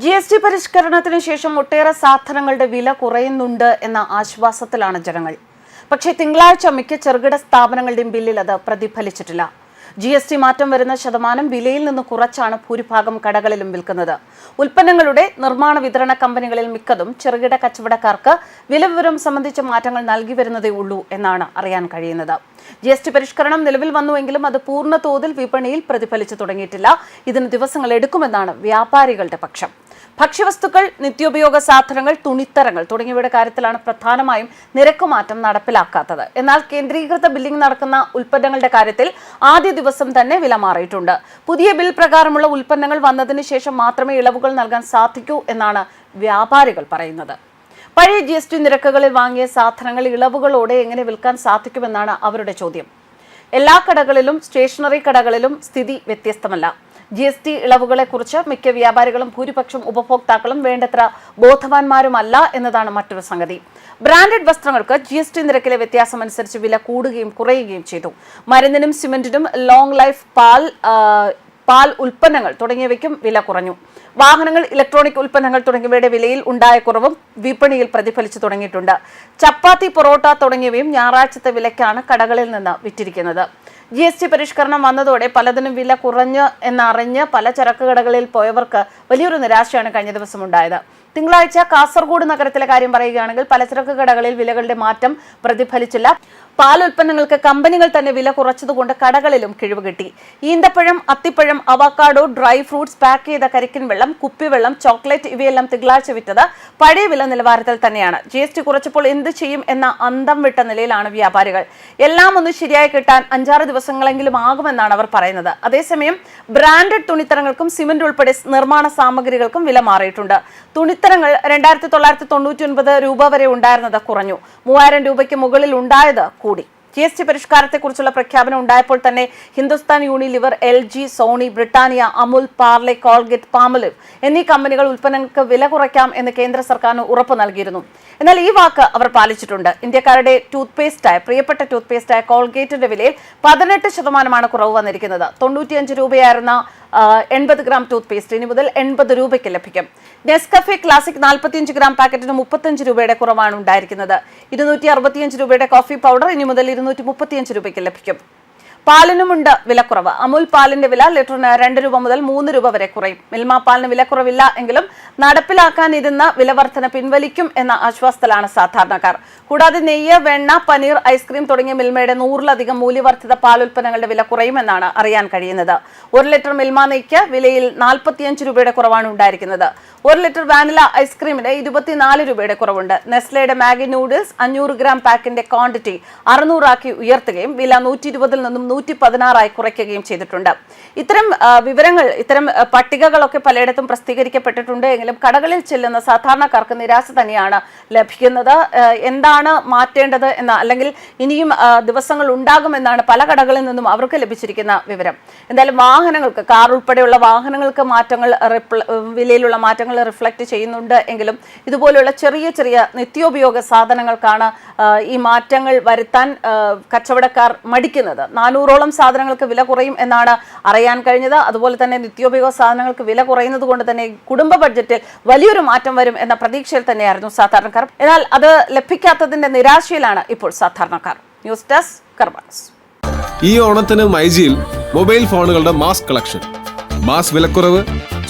G S T പരിഷ്കരണത്തിന് ശേഷം ഒട്ടേറെ സാധനങ്ങളുടെ വില കുറയുന്നുണ്ട് എന്ന ആശ്വാസത്തിലാണ് ജനങ്ങൾ. പക്ഷേ തിങ്കളാഴ്ച മിക്ക ചെറുകിട സ്ഥാപനങ്ങളുടെയും ബില്ലിൽ അത് പ്രതിഫലിച്ചിട്ടില്ല. ജി എസ് ടി മാറ്റം വരുന്ന ശതമാനം വിലയിൽ നിന്ന് കുറച്ചാണ് ഭൂരിഭാഗം കടകളിലും വിൽക്കുന്നത്. ഉൽപ്പന്നങ്ങളുടെ നിർമ്മാണ വിതരണ കമ്പനികളിൽ മിക്കതും ചെറുകിട കച്ചവടക്കാർക്ക് വില വിവരം സംബന്ധിച്ച മാറ്റങ്ങൾ നൽകി വരുന്നതേ ഉള്ളൂ എന്നാണ് അറിയാൻ കഴിയുന്നത്. ജി എസ് ടി പരിഷ്കരണം നിലവിൽ വന്നുവെങ്കിലും അത് പൂർണ തോതിൽ വിപണിയിൽ പ്രതിഫലിച്ചു തുടങ്ങിയിട്ടില്ല. ഇതിന് ദിവസങ്ങൾ എടുക്കുമെന്നാണ് വ്യാപാരികളുടെ പക്ഷം. ഭക്ഷ്യവസ്തുക്കൾ നിത്യോപയോഗ സാധനങ്ങൾ തുണിത്തരങ്ങൾ തുടങ്ങിയവയുടെ കാര്യത്തിലാണ് പ്രധാനമായും നിരക്കുമാറ്റം നടപ്പിലാക്കാത്തത്. എന്നാൽ കേന്ദ്രീകൃത ബില്ലിംഗ് നടക്കുന്ന ഉൽപ്പന്നങ്ങളുടെ കാര്യത്തിൽ ആദ്യ ദിവസം തന്നെ വില മാറിയിട്ടുണ്ട്. പുതിയ ബിൽ പ്രകാരമുള്ള ഉൽപ്പന്നങ്ങൾ വന്നതിന് ശേഷം മാത്രമേ ഇളവുകൾ നൽകാൻ സാധിക്കൂ എന്നാണ് വ്യാപാരികൾ പറയുന്നത്. പഴയ ജി എസ് ടി നിരക്കുകളിൽ വാങ്ങിയ സാധനങ്ങൾ ഇളവുകളോടെ എങ്ങനെ വിൽക്കാൻ സാധിക്കുമെന്നാണ് അവരുടെ ചോദ്യം. എല്ലാ കടകളിലും സ്റ്റേഷനറി കടകളിലും സ്ഥിതി വ്യത്യസ്തമല്ല. ജി എസ് ടി ഇളവുകളെക്കുറിച്ച് മിക്ക വ്യാപാരികളും ഭൂരിപക്ഷം ഉപഭോക്താക്കളും വേണ്ടത്ര ബോധവാന്മാരുമല്ല എന്നതാണ് മറ്റൊരു സംഗതി. ബ്രാൻഡഡ് വസ്ത്രങ്ങൾക്ക് ജി എസ് ടി നിരക്കിലെ വ്യത്യാസം അനുസരിച്ച് വില കൂടുകയും കുറയുകയും ചെയ്തു. മരുന്നിനും സിമെന്റിനും ലോങ് ലൈഫ് പാൽ പാൽ ഉൽപ്പന്നങ്ങൾ തുടങ്ങിയവയ്ക്കും വില കുറഞ്ഞു. വാഹനങ്ങൾ ഇലക്ട്രോണിക് ഉൽപ്പന്നങ്ങൾ തുടങ്ങിയവയുടെ വിലയിൽ ഉണ്ടായ കുറവും വിപണിയിൽ പ്രതിഫലിച്ചു തുടങ്ങിയിട്ടുണ്ട്. ചപ്പാത്തി പൊറോട്ട തുടങ്ങിയവയും ഞായറാഴ്ചത്തെ വിലയ്ക്കാണ് കടകളിൽ നിന്ന് വിറ്റിരിക്കുന്നത്. ജി എസ് ടി പരിഷ്കരണം വന്നതോടെ പലതിനും വില കുറഞ്ഞ് എന്നറിഞ്ഞ് പല ചരക്ക് കടകളിൽ പോയവർക്ക് വലിയൊരു നിരാശയാണ് കഴിഞ്ഞ ദിവസം ഉണ്ടായത്. തിങ്കളാഴ്ച കാസർഗോഡ് നഗരത്തിലെ കാര്യം പറയുകയാണെങ്കിൽ പലചരക്ക് കടകളിൽ വിലകളുടെ മാറ്റം പ്രതിഫലിച്ചില്ല. പാൽ ഉൽപ്പന്നങ്ങൾക്ക് കമ്പനികൾ തന്നെ വില കുറച്ചതുകൊണ്ട് കടകളിലും കിഴിവ് കിട്ടി. ഈന്തപ്പഴം അത്തിപ്പഴം അവക്കാഡോ ഡ്രൈ ഫ്രൂട്ട്സ് പാക്ക് ചെയ്ത കരിക്കിൻ വെള്ളം കുപ്പിവെള്ളം ചോക്ലേറ്റ് ഇവയെല്ലാം തിങ്കളാഴ്ച വിറ്റത് പഴയ വില നിലവാരത്തിൽ തന്നെയാണ്. ജി എസ് ടി കുറച്ചപ്പോൾ എന്ത് ചെയ്യും എന്ന അന്തം വിട്ട നിലയിലാണ് വ്യാപാരികൾ. എല്ലാം ഒന്ന് ശരിയായി കിട്ടാൻ അഞ്ചാറ് ദിവസങ്ങളെങ്കിലും ആകുമെന്നാണ് അവർ പറയുന്നത്. അതേസമയം ബ്രാൻഡഡ് തുണിത്തരങ്ങൾക്കും സിമന്റ് ഉൾപ്പെടെ നിർമ്മാണ സാമഗ്രികൾക്കും വില മാറിയിട്ടുണ്ട്. തുണിത്തരങ്ങൾ രണ്ടായിരത്തി തൊള്ളായിരത്തി തൊണ്ണൂറ്റി ഒൻപത് രൂപ വരെ ഉണ്ടായിരുന്നത് കുറഞ്ഞു. മൂവായിരം രൂപയ്ക്ക് മുകളിൽ ഉണ്ടായത് കൂടി. ജി എസ് ടി പരിഷ്കാരത്തെക്കുറിച്ചുള്ള പ്രഖ്യാപനം ഉണ്ടായപ്പോൾ തന്നെ Hindustan Unilever L G Sony Britannia Amul Parle Colgate Palmolive എന്നീ കമ്പനികൾ ഉൽപ്പന്നങ്ങൾക്ക് വില കുറയ്ക്കാം എന്ന് കേന്ദ്ര സർക്കാരിന് ഉറപ്പ് നൽകിയിരുന്നു. എന്നാൽ ഈ വാക്ക് അവർ പാലിച്ചിട്ടുണ്ട്. ഇന്ത്യക്കാരുടെ ടൂത്ത് പേസ്റ്റായ പ്രിയപ്പെട്ട ടൂത്ത് പേസ്റ്റായ കോൾഗേറ്റിന്റെ വിലയിൽ പതിനെട്ട് ശതമാനമാണ് കുറവ് വന്നിരിക്കുന്നത്. തൊണ്ണൂറ്റിയഞ്ച് രൂപയായിരുന്ന എൺപത് ഗ്രാം ടൂത്ത് പേസ്റ്റ് ഇനി മുതൽ എൺപത് രൂപയ്ക്ക് ലഭിക്കും. നെസ്കഫെ ക്ലാസിക് നാൽപ്പത്തിയഞ്ച് ഗ്രാം പാക്കറ്റിന് മുപ്പത്തഞ്ച് രൂപയുടെ കുറവാണ് ഉണ്ടായിരിക്കുന്നത്. ഇരുന്നൂറ്റി അറുപത്തിയഞ്ച് രൂപയുടെ കോഫി പൗഡർ ഇനി മുതൽ ഇരുന്നൂറ്റി മുപ്പത്തിയഞ്ച് രൂപയ്ക്ക് ലഭിക്കും. പാലിനുമുണ്ട് വിലക്കുറവ്. അമുൽ പാലിന്റെ വില ലിറ്ററിന് രണ്ട് രൂപ മുതൽ മൂന്ന് രൂപ വരെ കുറയും. മിൽമ പാലിന് വിലക്കുറവില്ല എങ്കിലും നടപ്പിലാക്കാനിരുന്ന വിലവർധന പിൻവലിക്കും എന്ന ആശ്വാസത്തിലാണ് സാധാരണക്കാർ. കൂടാതെ നെയ്യ് വെണ്ണ പനീർ ഐസ്ക്രീം തുടങ്ങിയ മിൽമയുടെ നൂറിലധികം മൂല്യവർദ്ധിത പാലുൽപ്പന്നങ്ങളുടെ വില കുറയുമെന്നാണ് അറിയാൻ കഴിയുന്നത്. ഒരു ലിറ്റർ മിൽമ നെയ്ക്ക് വിലയിൽ നാൽപ്പത്തിയഞ്ച് രൂപയുടെ കുറവാണ് ഉണ്ടായിരിക്കുന്നത്. ഒരു ലിറ്റർ വാനില ഐസ്ക്രീമിന് ഇരുപത്തിനാല് രൂപയുടെ കുറവുണ്ട്. നെസ്ലയുടെ മാഗി നൂഡിൽസ് അഞ്ഞൂറ് ഗ്രാം പാക്കിന്റെ ക്വാണ്ടിറ്റി അറുന്നൂറാക്കി ഉയർത്തുകയും വില നൂറ്റി ഇരുപതിൽ നിന്നും നൂറ്റി പതിനാറായി കുറയ്ക്കുകയും ചെയ്തിട്ടുണ്ട്. ഇത്തരം വിവരങ്ങൾ ഇത്തരം പട്ടികകളൊക്കെ പലയിടത്തും പ്രസിദ്ധീകരിക്കപ്പെട്ടിട്ടുണ്ട്. എങ്കിലും കടകളിൽ ചെല്ലുന്ന സാധാരണക്കാർക്ക് നിരാശ തന്നെയാണ് ലഭിക്കുന്നത്. എന്താണ് മാറ്റേണ്ടത് എന്ന അല്ലെങ്കിൽ ഇനിയും ദിവസങ്ങൾ ഉണ്ടാകുമെന്നാണ് പല കടകളിൽ നിന്നും അവർക്ക് ലഭിച്ചിരിക്കുന്ന വിവരം. എന്തായാലും വാഹനങ്ങൾക്ക് കാർ ഉൾപ്പെടെയുള്ള വാഹനങ്ങൾക്ക് മാറ്റങ്ങൾ വിലയിലുള്ള മാറ്റങ്ങൾ റിഫ്ലക്ട് ചെയ്യുന്നുണ്ട്. എങ്കിലും ഇതുപോലെയുള്ള ചെറിയ ചെറിയ നിത്യോപയോഗ സാധനങ്ങൾക്കാണ് ഈ മാറ്റങ്ങൾ വരുത്താൻ കച്ചവടക്കാർ മടിക്കുന്നത്. നാനൂറോളം സാധനങ്ങൾക്ക് വില കുറയും എന്നാണ് അറിയാൻ കഴിഞ്ഞത്. അതുപോലെ തന്നെ നിത്യോപയോഗ സാധനങ്ങൾക്ക് വില കുറയുന്നത് കൊണ്ട് തന്നെ കുടുംബ ബഡ്ജറ്റിൽ വലിയൊരു മാറ്റം വരും എന്ന പ്രതീക്ഷയിൽ തന്നെയായിരുന്നു സാധാരണക്കാർ. എന്നാൽ അത് ലഭിക്കാത്തതിന്റെ നിരാശയിലാണ് ഇപ്പോൾ സാധാരണക്കാർ. ന്യൂസ് ഡെസ്ക് കർബാസ് ഈ ഓണത്തിന് മൈജിയിൽ മൊബൈൽ ഫോണുകളുടെ മാസ് കളക്ഷൻ. മാസ് വിലക്കുറവ്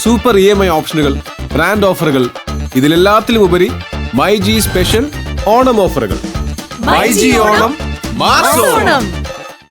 സൂപ്പർ ഇ എം ഐ ഓപ്ഷനുകൾ ബ്രാൻഡ് ഓഫറുകൾ. ഇതിലെല്ലാത്തിലും ഉപരി മൈ ജി സ്പെഷ്യൽ ഓണം ഓഫറുകൾ. My G Onam mass Onam.